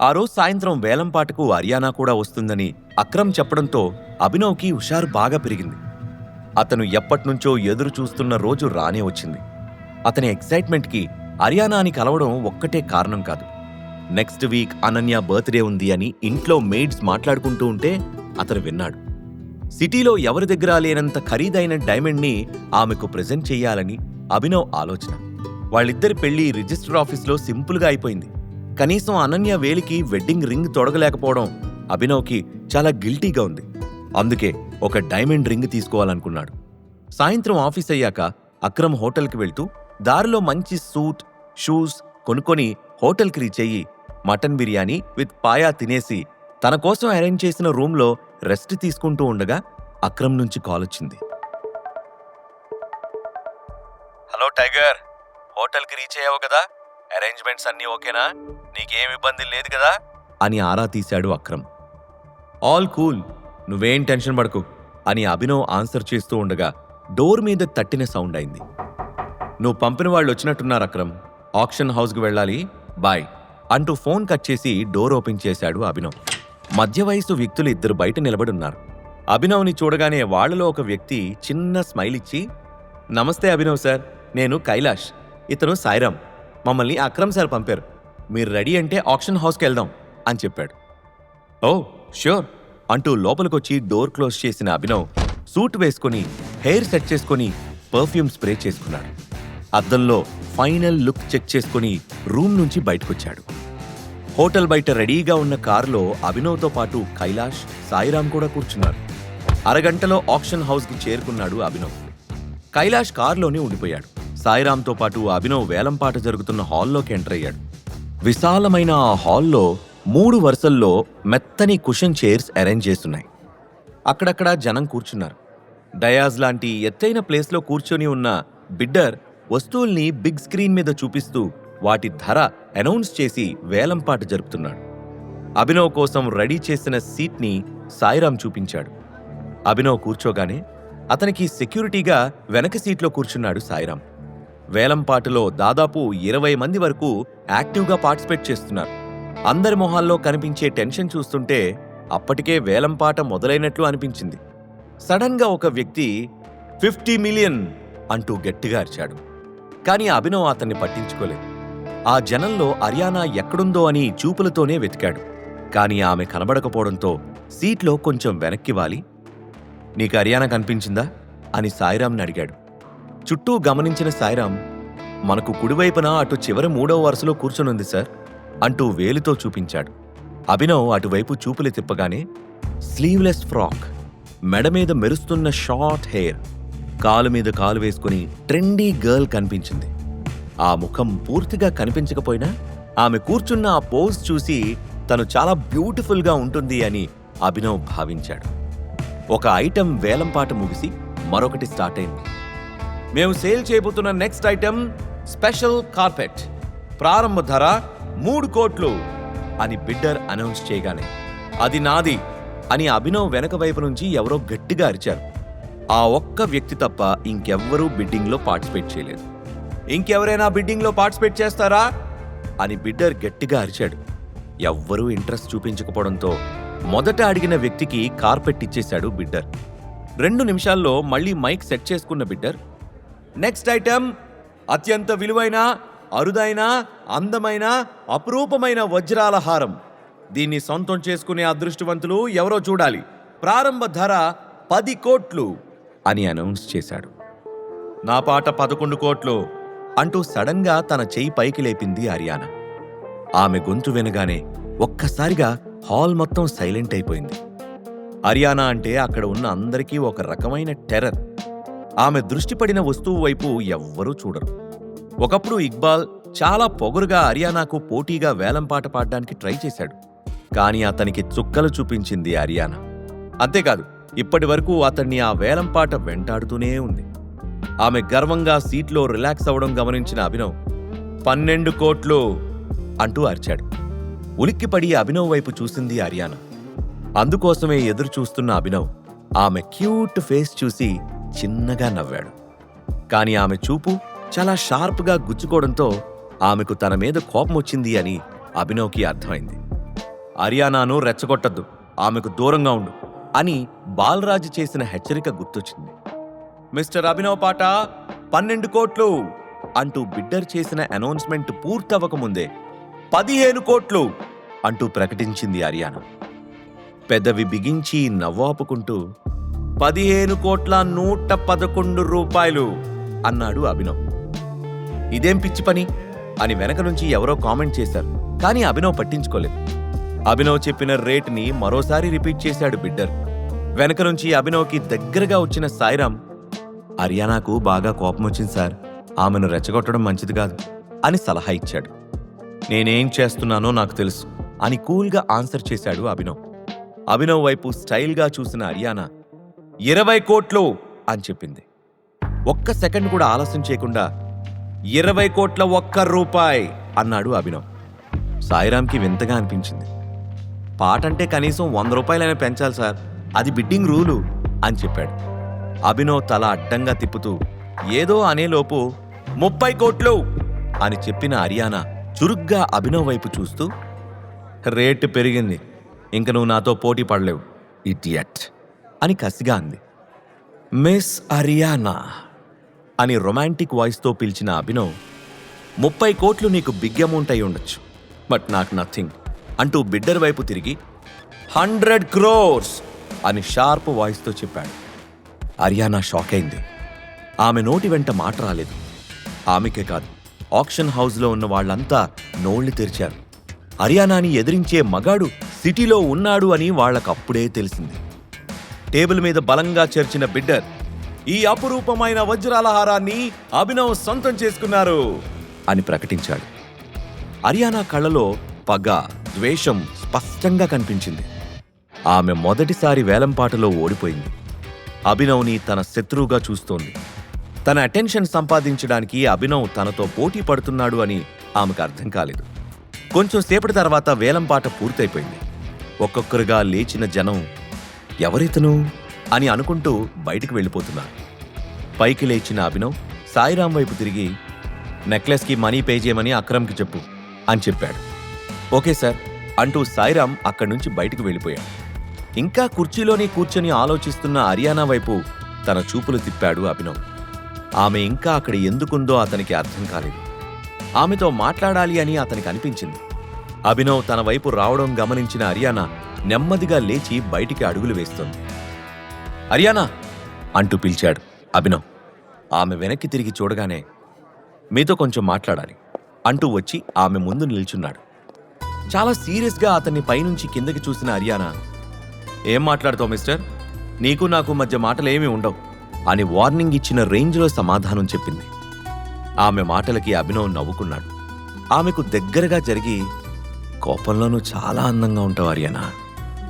ఆ రోజు సాయంత్రం వేలంపాటకు అరియానా కూడా వస్తుందని అక్రమ్ చెప్పడంతో అభినవ్కి హుషారు బాగా పెరిగింది. అతను ఎప్పట్నుంచో ఎదురు చూస్తున్న రోజు రానే వచ్చింది. అతని ఎక్సైట్మెంట్కి అరియానాని కలవడం ఒక్కటే కారణం కాదు. నెక్స్ట్ వీక్ అనన్య బర్త్డే ఉంది అని ఇంట్లో మెయిడ్స్ మాట్లాడుకుంటూ ఉంటే అతను విన్నాడు. సిటీలో ఎవరి దగ్గర లేనంత ఖరీదైన డైమండ్ని ఆమెకు ప్రజెంట్ చెయ్యాలని అభినవ్ ఆలోచన. వాళ్ళిద్దరి పెళ్ళి రిజిస్టర్ ఆఫీస్లో సింపుల్గా అయిపోయింది. కనీసం అనన్య వేలికి వెడ్డింగ్ రింగ్ తొడగలేకపోవడం అభినవ్కి చాలా గిల్టీగా ఉంది. అందుకే ఒక డైమండ్ రింగ్ తీసుకోవాలనుకున్నాడు. సాయంత్రం ఆఫీస్ అయ్యాక అక్రమ్ హోటల్కి వెళ్తూ దారిలో మంచి సూట్ షూస్ కొనుక్కొని హోటల్కి రీచ్ అయ్యి మటన్ బిర్యానీ విత్ పాయా తినేసి తన కోసం అరేంజ్ చేసిన రూమ్లో రెస్ట్ తీసుకుంటూ ఉండగా అక్రమ్ నుంచి కాల్ వచ్చింది. హలో టైగర్ హోటల్కి రీచ్ అయ్యావు కదా? అరేంజ్మెంట్స్ అన్నీ ఓకేనా? నీకేం ఇబ్బంది లేదు కదా? అని ఆరా తీశాడు అక్రమ్. All cool. నువ్వేం టెన్షన్ పడకు అని అభినవ్ ఆన్సర్ చేస్తూ ఉండగా డోర్ మీద తట్టిన సౌండ్ అయింది. నువ్వు పంపిన వాళ్ళు వచ్చినట్టున్నారు అక్రమ్. ఆక్షన్ హౌస్కి వెళ్ళాలి. బాయ్ అంటూ ఫోన్ కట్ చేసి డోర్ ఓపెన్ చేశాడు అభినవ్. మధ్య వయసు వ్యక్తులు ఇద్దరు బయట నిలబడున్నారు అభినవ్ని చూడగానే వాళ్ళలో ఒక వ్యక్తి చిన్న స్మైల్ ఇచ్చి నమస్తే అభినవ్ సార్. నేను కైలాష్. ఇతను సాయిరామ్. మమ్మల్ని అక్రమ్ సార్ పంపారు. మీరు రెడీ అంటే ఆక్షన్ హౌస్కి వెళ్దాం అని చెప్పాడు. ఓ ష్యూర్ అంటూ లోపలికొచ్చి డోర్ క్లోజ్ చేసిన అభినవ్ సూట్ వేసుకుని హెయిర్ సెట్ చేసుకుని పర్ఫ్యూమ్ స్ప్రే చేసుకున్నాడు. అద్దంలో ఫైనల్ లుక్ చెక్ చేసుకుని రూమ్ నుంచి బయటకొచ్చాడు. హోటల్ బయట రెడీగా ఉన్న కారులో అభినవ్తో పాటు కైలాష్ సాయిరామ్ కూడా కూర్చున్నారు. అరగంటలో ఆక్షన్ హౌస్కి చేరుకున్నాడు అభినవ్. కైలాష్ కారులోనే ఉండిపోయాడు. సాయిరామ్తో పాటు అభినవ్ వేలంపాట జరుగుతున్న హాల్లోకి ఎంటర్ అయ్యాడు. విశాలమైన ఆ హాల్లో మూడు వరుసల్లో మెత్తని కుషన్ చైర్స్ అరేంజ్ చేస్తున్నాయి. అక్కడక్కడ జనం కూర్చున్నారు. డయాజ్ లాంటి ఎత్తైన ప్లేస్లో కూర్చొని ఉన్న బిడ్డర్ వస్తువుల్ని బిగ్ స్క్రీన్ మీద చూపిస్తూ వాటి ధర అనౌన్స్ చేసి వేలంపాట జరుపుతున్నాడు. అభినవ్ కోసం రెడీ చేసిన సీట్ని సాయిరామ్ చూపించాడు. అభినవ్ కూర్చోగానే అతనికి సెక్యూరిటీగా వెనక సీట్లో కూర్చున్నాడు సాయిరామ్. వేలంపాటలో దాదాపు ఇరవై మంది వరకు యాక్టివ్గా పార్టిసిపేట్ చేస్తున్నారు. అందరి మొహాల్లో కనిపించే టెన్షన్ చూస్తుంటే అప్పటికే వేలంపాట మొదలైనట్లు అనిపించింది. సడన్గా ఒక వ్యక్తి ఫిఫ్టీ మిలియన్ అంటూ గట్టిగా అరిచాడు. కానీ అభినవ్ అతన్ని పట్టించుకోలేదు. ఆ జనంలో అరియానా ఎక్కడుందో అని చూపులతోనే వెతికాడు. కానీ ఆమె కనబడకపోవడంతో సీట్లో కొంచెం వెనక్కి వాలి. నీకు అరియానా కనిపించిందా? అని సాయిరామ్ని అడిగాడు. చుట్టూ గమనించిన సాయిరాం మనకు కుడివైపున అటు చివరి మూడవ వరుసలో కూర్చునుంది సార్ అంటూ వేలితో చూపించాడు. అభినవ్ అటువైపు చూపులు తిప్పగానే స్లీవ్లెస్ ఫ్రాక్ మెడ మీద మెరుస్తున్న షార్ట్ హెయిర్ కాలు మీద కాలు వేసుకుని ట్రెండీ గర్ల్ కనిపించింది. ఆ ముఖం పూర్తిగా కనిపించకపోయినా ఆమె కూర్చున్న ఆ పోజ్ చూసి తను చాలా బ్యూటిఫుల్గా ఉంటుంది అని అభినవ్ భావించాడు. ఒక ఐటెం వేలంపాట ముగిసి మరొకటి స్టార్ట్ అయింది. మేము సేల్ చేయబోతున్న నెక్స్ట్ ఐటెం స్పెషల్ కార్పెట్. ప్రారంభ ధర మూడు కోట్లు అని బిడ్డర్ అనౌన్స్ చేయగానే అది నాది అని అభినవ్ వెనక వైపు నుంచి ఎవరో గట్టిగా అరిచారు. ఆ ఒక్క వ్యక్తి తప్ప ఇంకెవ్వరూ బిడ్డింగ్లో పార్టిసిపేట్ చేయలేదు. ఇంకెవరైనా బిడ్డింగ్లో పార్టిసిపేట్ చేస్తారా? అని బిడ్డర్ గట్టిగా అరిచాడు. ఎవ్వరూ ఇంట్రెస్ట్ చూపించకపోవడంతో మొదట అడిగిన వ్యక్తికి కార్పెట్ ఇచ్చేశాడు బిడ్డర్. రెండు నిమిషాల్లో మళ్ళీ మైక్ సెట్ చేసుకున్న బిడ్డర్ నెక్స్ట్ ఐటెం అత్యంత విలువైన అరుదైన అందమైన అపురూపమైన వజ్రాల హారం. దీన్ని సొంతం చేసుకునే అదృష్టవంతులు ఎవరో చూడాలి. ప్రారంభ ధర పది కోట్లు అని అనౌన్స్ చేశాడు. నా పాట పదకొండు కోట్లు అంటూ సడన్గా తన చెయ్యి పైకి లేపింది ఆర్యానా ఆమె గొంతు వినగానే ఒక్కసారిగా హాల్ మొత్తం సైలెంట్ అయిపోయింది. హర్యానా అంటే అక్కడ ఉన్న అందరికీ ఒక రకమైన టెర్రర్. ఆమె దృష్టి పడిన వస్తువు వైపు ఎవ్వరూ చూడరు. ఒకప్పుడు ఇక్బాల్ చాలా పొగరుగా అరియానాకు పోటీగా వేలంపాట పాడడానికి ట్రై చేశాడు. కానీ అతనికి చుక్కలు చూపించింది అరియానా. అంతేకాదు ఇప్పటి వరకు అతన్ని ఆ వేలంపాట వెంటాడుతూనే ఉంది. ఆమె గర్వంగా సీట్లో రిలాక్స్ అవ్వడం గమనించిన అభినవ్ పన్నెండు కోట్లు అంటూ అరిచాడు. ఉలిక్కిపడి అభినవ్ వైపు చూసింది అరియానా. అందుకోసమే ఎదురు చూస్తున్న అభినవ్ ఆమె క్యూట్ ఫేస్ చూసి చిన్నగా నవ్వాడు. కాని ఆమె చూపు చాలా షార్ప్గా గుచ్చుకోవడంతో ఆమెకు తన మీద కోపం వచ్చింది అని అభినవ్కి అర్థమైంది. అరియానాను రెచ్చగొట్టద్దు ఆమెకు దూరంగా ఉండు అని బాలరాజు చేసిన హెచ్చరిక గుర్తొచ్చింది. మిస్టర్ అభినవ్ పాట పన్నెండు కోట్లు అంటూ బిడ్డర్ చేసిన అనౌన్స్మెంట్ పూర్తవ్వకముందే పదిహేను కోట్లు అంటూ ప్రకటించింది అరియానా. పెదవి బిగించి నవ్వాపుకుంటూ పదిహేను కోట్ల నూట పదకొండు రూపాయలు అన్నాడు అభినవ్. ఇదేం పిచ్చి పని? అని వెనక నుంచి ఎవరో కామెంట్ చేశారు కానీ అభినవ్ పట్టించుకోలేదు. అభినవ్ చెప్పిన రేట్ని మరోసారి రిపీట్ చేశాడు బిడ్డర్. వెనక నుంచి అభినవ్కి దగ్గరగా వచ్చిన సాయిరాం హర్యానాకు బాగా కోపం వచ్చింది సార్ ఆమెను రెచ్చగొట్టడం మంచిది కాదు అని సలహా ఇచ్చాడు. నేనేం చేస్తున్నానో నాకు తెలుసు అని కూల్గా ఆన్సర్ చేశాడు అభినవ్. అభినవ్ వైపు స్టైల్గా చూసిన హర్యానా ఇరవై కోట్లు అని చెప్పింది. ఒక్క సెకండ్ కూడా ఆలస్యం చేయకుండా ఇరవై కోట్ల ఒక్క రూపాయి అన్నాడు అభినవ్. సాయిరామ్కి వింతగా అనిపించింది. పాట అంటే కనీసం వంద రూపాయలైనా పెంచాలి సార్. అది బిడ్డింగ్ రూలు అని చెప్పాడు. అభినవ్ తల అడ్డంగా తిప్పుతూ ఏదో అనేలోపు ముప్పై కోట్లు అని చెప్పిన హర్యానా చురుగ్గా అభినవ్ వైపు చూస్తూ రేటు పెరిగింది. ఇంక నువ్వు నాతో పోటీ పడలేవు ఇడియట్. అని కసిగా అంది. మిస్ అరియానా అని రొమాంటిక్ వాయిస్తో పిలిచిన అభినవ్ ముప్పై కోట్లు నీకు బిగ్ అమౌంట్ అయి ఉండొచ్చు బట్ నాకు నథింగ్ అంటూ బిడ్డర్ వైపు తిరిగి హండ్రెడ్ క్రోర్స్ అని షార్ప్ వాయిస్తో చెప్పాడు. అరియానా షాక్ అయింది. ఆమె నోటి వెంట మాట రాలేదు. ఆమెకే కాదు ఆక్షన్ హౌస్లో ఉన్న వాళ్ళంతా నోళ్ళు తెరిచారు. హర్యానాని ఎదిరించే మగాడు సిటీలో ఉన్నాడు అని వాళ్ళకప్పుడే తెలిసింది. టేబుల్ మీద బలంగా చేర్చిన బిడ్డర్ ఈ అపురూపమైన వజ్రాల హారాన్ని అభినవ్ సొంతం చేసుకున్నారు అని ప్రకటించాడు. హర్యానా కళ్ళలో పగ ద్వేషం స్పష్టంగా కనిపించింది. ఆమె మొదటిసారి వేలంపాటలో ఓడిపోయింది. అభినవ్ని తన శత్రువుగా చూస్తోంది. తన అటెన్షన్ సంపాదించడానికి అభినవ్ తనతో పోటీ పడుతున్నాడు అని ఆమెకు అర్థం కాలేదు. కొంచెం సేపటి తర్వాత వేలంపాట పూర్తయిపోయింది. ఒక్కొక్కరుగా లేచిన జనం ఎవరితను? అని అనుకుంటూ బయటికి వెళ్ళిపోతున్నారు. పైకి లేచిన అభినవ్ సాయిరాం వైపు తిరిగి నెక్లెస్కి మనీ పే చేయమని అక్రమ్కి చెప్పు అని చెప్పాడు. ఓకే సార్ అంటూ సాయిరాం అక్కడి నుంచి బయటికి వెళ్ళిపోయాడు. ఇంకా కుర్చీలోనే కూర్చొని ఆలోచిస్తున్న హర్యానా వైపు తన చూపులు తిప్పాడు అభినవ్. ఆమె ఇంకా అక్కడ ఎందుకుందో అతనికి అర్థం కాలేదు. ఆమెతో మాట్లాడాలి అని అతనికి అనిపించింది. అభినవ్ తన వైపు రావడం గమనించిన హర్యానా నెమ్మదిగా లేచి బయటికి అడుగులు వేస్తుంది. హర్యానా అంటూ పిలిచాడు అభినవ్. ఆమె వెనక్కి తిరిగి చూడగానే మీతో కొంచెం మాట్లాడాలి అంటూ వచ్చి ఆమె ముందు నిల్చున్నాడు. చాలా సీరియస్గా అతన్ని పైనుంచి కిందకి చూసిన హర్యానా ఏం మాట్లాడతావు మిస్టర్? నీకు నాకు మధ్య మాటలేమీ ఉండవు అని వార్నింగ్ ఇచ్చిన రేంజ్లో సమాధానం చెప్పింది. ఆమె మాటలకి అభినవ్ నవ్వుకున్నాడు. ఆమెకు దగ్గరగా జరిగి కోపంలోనూ చాలా అందంగా ఉంటావు హర్యానా